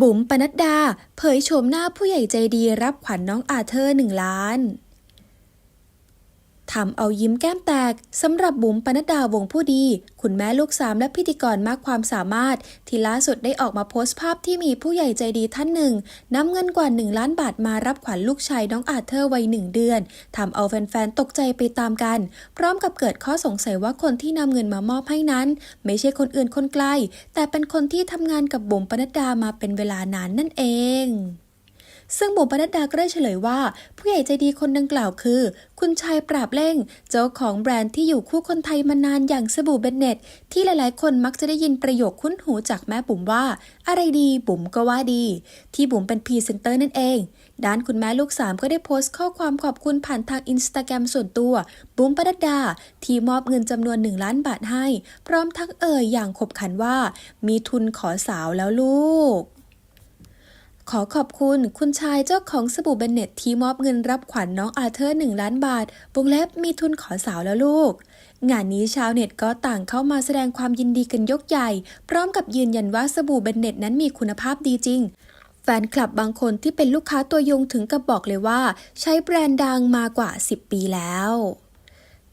บุ๋มปนัดดา เผยโฉมหน้าผู้ใหญ่ใจดีรับขวัญน้องอาเธอร์หนึ่งล้าน ทำเอายิ้มแก้มแตกสำหรับบุ๋มปนัดดาวงผู้ดี คุณแม่ลูกสามและพิธีกรมากความสามารถ ที่ล่าสุดได้ออกมาโพสต์ภาพที่มีผู้ใหญ่ใจดีท่านหนึ่งนำเงินกว่า 1 ล้านบาทมารับขวัญลูกชายน้องอาเธอร์วัยหนึ่งเดือนทำเอาแฟนๆ ตกใจไปตามกัน พร้อมกับเกิดข้อสงสัยว่าคนที่นำเงินมามอบให้นั้น ไม่ใช่คนอื่นคนไกล แต่เป็นคนที่ทำงานกับบุ๋มปนัดดามาเป็นเวลานานนั่นเอง ซึ่งบุ๋มปนัดดาก็ได้เฉลยว่า ผู้ใหญ่ใจดีคนดังกล่าวคือ คุณชายปราบเล่ง เจ้าของแบรนด์ที่อยู่คู่คนไทยมานานอย่างสบู่เบนเน็ต ที่หลายๆ คนมักจะได้ยินประโยคคุ้นหูจากแม่บุ๋มว่า อะไรดีบุ๋มก็ว่าดี ที่บุ๋มเป็นพรีเซนเตอร์นั่นเองด้านคุณแม่ลูกสามก็ได้โพสต์ข้อความขอบคุณผ่านทางอินสตาแกรมส่วนตัว บุ๋มปนัดดา ที่มอบเงินจำนวน 1 ล้านบาทให้ พร้อมทั้งเอ่ยอย่างขบขันว่า มีทุนขอสาวแล้วลูก ขอขอบคุณคุณชายเจ้าของสบู่เบนเน็ตที่มอบเงินรับขวัญน้องอาเธอร์ 1 ล้านบาทวงเล็บมีทุนขอสาวแล้วลูก งานนี้ชาวเน็ตก็ต่างเข้ามาแสดงความยินดีกันยกใหญ่ พร้อมกับยืนยันว่าสบู่เบนเน็ตนั้นมีคุณภาพดีจริงแฟนคลับบางคนที่เป็นลูกค้าตัวยงถึงกับบอกเลยว่า ใช้แบรนด์ดังมากว่า 10 ปีแล้ว